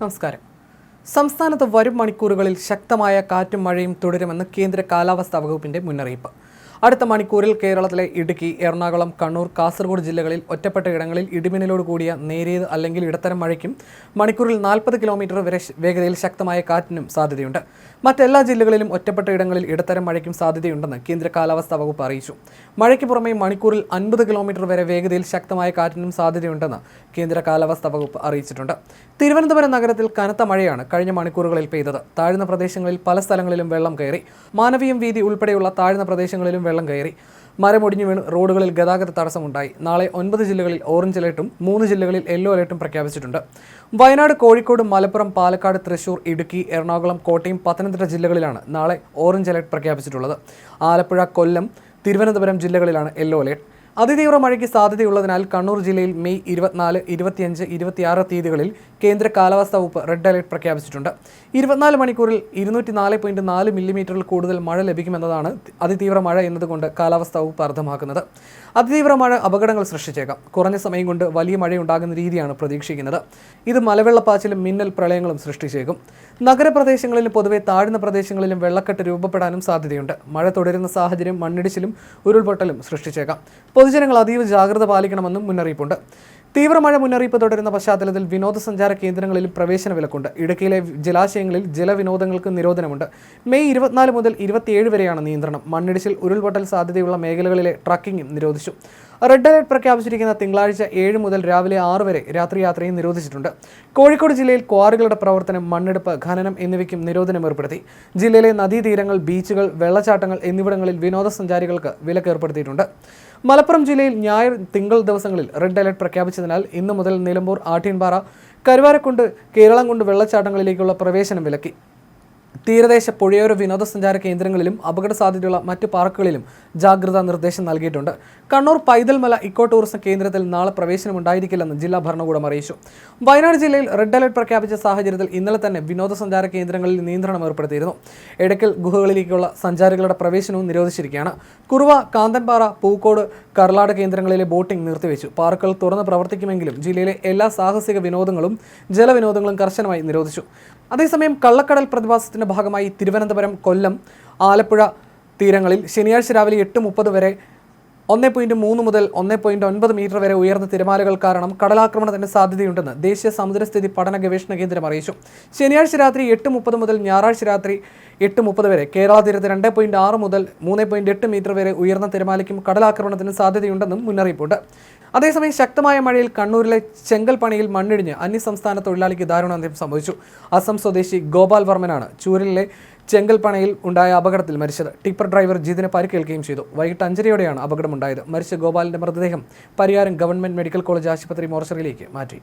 നമസ്കാരം. സംസ്ഥാനത്ത് വരും മണിക്കൂറുകളിൽ ശക്തമായ കാറ്റും മഴയും തുടരുമെന്ന് കേന്ദ്ര കാലാവസ്ഥാ വകുപ്പിന്റെ മുന്നറിയിപ്പ്. അടുത്ത മണിക്കൂറിൽ കേരളത്തിലെ ഇടുക്കി എറണാകുളം കണ്ണൂർ കാസർഗോഡ് ജില്ലകളിൽ ഒറ്റപ്പെട്ട ഇടങ്ങളിൽ ഇടിമിന്നലോട് കൂടിയ നേരിയത് അല്ലെങ്കിൽ ഇടത്തരം മഴയ്ക്കും മണിക്കൂറിൽ നാൽപ്പത് കിലോമീറ്റർ വരെ വേഗതയിൽ ശക്തമായ കാറ്റിനും സാധ്യതയുണ്ട്. മറ്റെല്ലാ ജില്ലകളിലും ഒറ്റപ്പെട്ട ഇടങ്ങളിൽ ഇടത്തരം മഴയ്ക്കും സാധ്യതയുണ്ടെന്ന് കേന്ദ്ര കാലാവസ്ഥാ വകുപ്പ് അറിയിച്ചു. മഴയ്ക്ക് പുറമെ മണിക്കൂറിൽ അൻപത് കിലോമീറ്റർ വരെ വേഗതയിൽ ശക്തമായ കാറ്റിനും സാധ്യതയുണ്ടെന്ന് കേന്ദ്ര കാലാവസ്ഥാ വകുപ്പ് അറിയിച്ചിട്ടുണ്ട്. തിരുവനന്തപുരം നഗരത്തിൽ കനത്ത മഴയാണ് കഴിഞ്ഞ മണിക്കൂറുകളിൽ പെയ്തത്. താഴ്ന്ന പ്രദേശങ്ങളിൽ പല സ്ഥലങ്ങളിലും വെള്ളം കയറി. മാനവീയം വീതി ഉൾപ്പെടെയുള്ള താഴ്ന്ന പ്രദേശങ്ങളിലും വെള്ളം കയറി. മരമൊടിഞ്ഞു വീണ് റോഡുകളിൽ ഗതാഗത തടസ്സമുണ്ടായി. നാളെ ഒൻപത് ജില്ലകളിൽ ഓറഞ്ച് അലേർട്ടും മൂന്ന് ജില്ലകളിൽ യെല്ലോ അലേർട്ടും പ്രഖ്യാപിച്ചിട്ടുണ്ട്. വയനാട് കോഴിക്കോട് മലപ്പുറം പാലക്കാട് തൃശൂർ ഇടുക്കി എറണാകുളം കോട്ടയം പത്തനംതിട്ട ജില്ലകളിലാണ് നാളെ ഓറഞ്ച് അലേർട്ട് പ്രഖ്യാപിച്ചിട്ടുള്ളത്. ആലപ്പുഴ കൊല്ലം തിരുവനന്തപുരം ജില്ലകളിലാണ് യെല്ലോ അലേർട്ട്. അതിതീവ്ര മഴയ്ക്ക് സാധ്യതയുള്ളതിനാൽ കണ്ണൂർ ജില്ലയിൽ മെയ് ഇരുപത്തിനാല് ഇരുപത്തിയഞ്ച് ഇരുപത്തിയാറ് തീയതികളിൽ കേന്ദ്ര കാലാവസ്ഥാ വകുപ്പ് റെഡ് അലേർട്ട് പ്രഖ്യാപിച്ചിട്ടുണ്ട്. ഇരുപത്തിനാല് മണിക്കൂറിൽ ഇരുന്നൂറ്റി നാല് പോയിന്റ് നാല് മില്ലിമീറ്ററിൽ കൂടുതൽ മഴ ലഭിക്കുമെന്നതാണ് അതിതീവ്ര മഴ എന്നതുകൊണ്ട് കാലാവസ്ഥാ വകുപ്പ് അർത്ഥമാക്കുന്നത്. അതിതീവ്ര മഴ അപകടങ്ങൾ സൃഷ്ടിച്ചേക്കാം. കുറഞ്ഞ സമയം കൊണ്ട് വലിയ മഴയുണ്ടാകുന്ന രീതിയാണ് പ്രതീക്ഷിക്കുന്നത്. ഇത് മലവെള്ളപ്പാച്ചിലും മിന്നൽ പ്രളയങ്ങളും സൃഷ്ടിച്ചേക്കും. നഗരപ്രദേശങ്ങളിലും പൊതുവെ താഴ്ന്ന പ്രദേശങ്ങളിലും വെള്ളക്കെട്ട് രൂപപ്പെടാനും സാധ്യതയുണ്ട്. മഴ തുടരുന്ന സാഹചര്യം മണ്ണിടിച്ചിലും ഉരുൾപൊട്ടലും സൃഷ്ടിച്ചേക്കാം. പൊതുജനങ്ങൾ അതീവ ജാഗ്രത പാലിക്കണമെന്നും മുന്നറിയിപ്പുണ്ട്. തീവ്രമഴ മുന്നറിയിപ്പ് തുടരുന്ന പശ്ചാത്തലത്തിൽ വിനോദസഞ്ചാര കേന്ദ്രങ്ങളിൽ പ്രവേശന വിലക്കുണ്ട്. ഇടുക്കിയിലെ ജലാശയങ്ങളിൽ ജലവിനോദങ്ങൾക്ക് നിരോധനമുണ്ട്. മെയ് ഇരുപത്തിനാല് മുതൽ ഇരുപത്തിയേഴ് വരെയാണ് നിയന്ത്രണം. മണ്ണിടിച്ചിൽ ഉരുൾപൊട്ടൽ സാധ്യതയുള്ള മേഖലകളിലെ ട്രക്കിംഗും നിരോധിച്ചു. റെഡ് അലർട്ട് പ്രഖ്യാപിച്ചിരിക്കുന്ന തിങ്കളാഴ്ച ഏഴ് മുതൽ രാവിലെ ആറ് വരെ രാത്രി യാത്രയും നിരോധിച്ചിട്ടുണ്ട്. കോഴിക്കോട് ജില്ലയിൽ ക്വാറികളുടെ പ്രവർത്തനം മണ്ണെടുപ്പ് ഖനനം എന്നിവയ്ക്കും നിരോധനം ഏർപ്പെടുത്തി. ജില്ലയിലെ നദീതീരങ്ങൾ ബീച്ചുകൾ വെള്ളച്ചാട്ടങ്ങൾ എന്നിവിടങ്ങളിൽ വിനോദസഞ്ചാരികൾക്ക് വിലക്ക് ഏർപ്പെടുത്തിയിട്ടുണ്ട്. മലപ്പുറം ജില്ലയിൽ ഞായർ തിങ്കൾ ദിവസങ്ങളിൽ റെഡ് അലർട്ട് പ്രഖ്യാപിച്ചതിനാൽ ഇന്നു മുതൽ നിലമ്പൂർ ആട്ടിൻപാറ കരുവാരക്കുണ്ട് കേരളം കൊണ്ട് വെള്ളച്ചാട്ടങ്ങളിലേക്കുള്ള പ്രവേശനം വിലക്കി. തീരദേശ പുഴയോര വിനോദസഞ്ചാര കേന്ദ്രങ്ങളിലും അപകട സാധ്യതയുള്ള മറ്റ് പാർക്കുകളിലും ജാഗ്രതാ നിർദ്ദേശം നൽകിയിട്ടുണ്ട്. കണ്ണൂർ പൈതൽമല ഇക്കോ ടൂറിസം കേന്ദ്രത്തിൽ നാളെ പ്രവേശനം ഉണ്ടായിരിക്കില്ലെന്ന് ജില്ലാ ഭരണകൂടം അറിയിച്ചു. വയനാട് ജില്ലയിൽ റെഡ് അലർട്ട് പ്രഖ്യാപിച്ച സാഹചര്യത്തിൽ ഇന്നലെ തന്നെ വിനോദസഞ്ചാര കേന്ദ്രങ്ങളിൽ നിയന്ത്രണം ഏർപ്പെടുത്തിയിരുന്നു. എടക്കൽ ഗുഹകളിലേക്കുള്ള സഞ്ചാരികളുടെ പ്രവേശനവും നിരോധിച്ചിരിക്കുകയാണ്. കുറുവ കാന്തൻപാറ പൂക്കോട് കർലാട് കേന്ദ്രങ്ങളിലെ ബോട്ടിംഗ് നിർത്തിവെച്ചു. പാർക്കുകൾ തുറന്ന് പ്രവർത്തിക്കുമെങ്കിലും ജില്ലയിലെ എല്ലാ സാഹസിക വിനോദങ്ങളും ജലവിനോദങ്ങളും കർശനമായി നിരോധിച്ചു. അതേസമയം കള്ളക്കടൽ പ്രതിഭാസത്തിന്റെ ഭാഗമായി തിരുവനന്തപുരം കൊല്ലം ആലപ്പുഴ തീരങ്ങളിൽ ശനിയാഴ്ച രാവിലെ എട്ട് മുപ്പത് വരെ ഒന്ന് പോയിന്റ് മൂന്ന് മുതൽ ഒന്ന് പോയിന്റ് ഒൻപത് മീറ്റർ വരെ ഉയർന്ന തിരമാലകൾ കാരണം കടലാക്രമണത്തിന് സാധ്യതയുണ്ടെന്ന് ദേശീയ സമുദ്രസ്ഥിതി പഠന ഗവേഷണ കേന്ദ്രം അറിയിച്ചു. ശനിയാഴ്ച രാത്രി എട്ട് മുപ്പത് മുതൽ ഞായറാഴ്ച രാത്രി എട്ട് മുപ്പത് വരെ കേരള തീരത്ത് രണ്ട് പോയിന്റ് ആറ് മുതൽ മൂന്ന് പോയിന്റ് എട്ട് മീറ്റർ വരെ ഉയർന്ന തിരമാലയ്ക്കും കടലാക്രമണത്തിന് സാധ്യതയുണ്ടെന്നും മുന്നറിയിപ്പുണ്ട്. അതേസമയം ശക്തമായ മഴയിൽ കണ്ണൂരിലെ ചെങ്കൽപ്പണിയിൽ മണ്ണിടിഞ്ഞ് അന്യസംസ്ഥാന തൊഴിലാളിക്ക് ദാരുണാന്ത്യം സംഭവിച്ചു. അസം സ്വദേശി ഗോപാൽ വർമ്മനാണ് ചൂരിലെ ചെങ്കൽപ്പണയിൽ ഉണ്ടായ അപകടത്തിൽ മരിച്ചത്. ടിപ്പർ ഡ്രൈവർ ജിതിന് പരിക്കേൽക്കുകയും ചെയ്തു. വൈകിട്ട് അഞ്ചരയോടെയാണ് അപകടമുണ്ടായത്. മരിച്ച ഗോപാലിന്റെ മൃതദേഹം പരിയാരം ഗവൺമെന്റ് മെഡിക്കൽ കോളേജ് ആശുപത്രി മോർച്ചറിയിലേക്ക് മാറ്റി.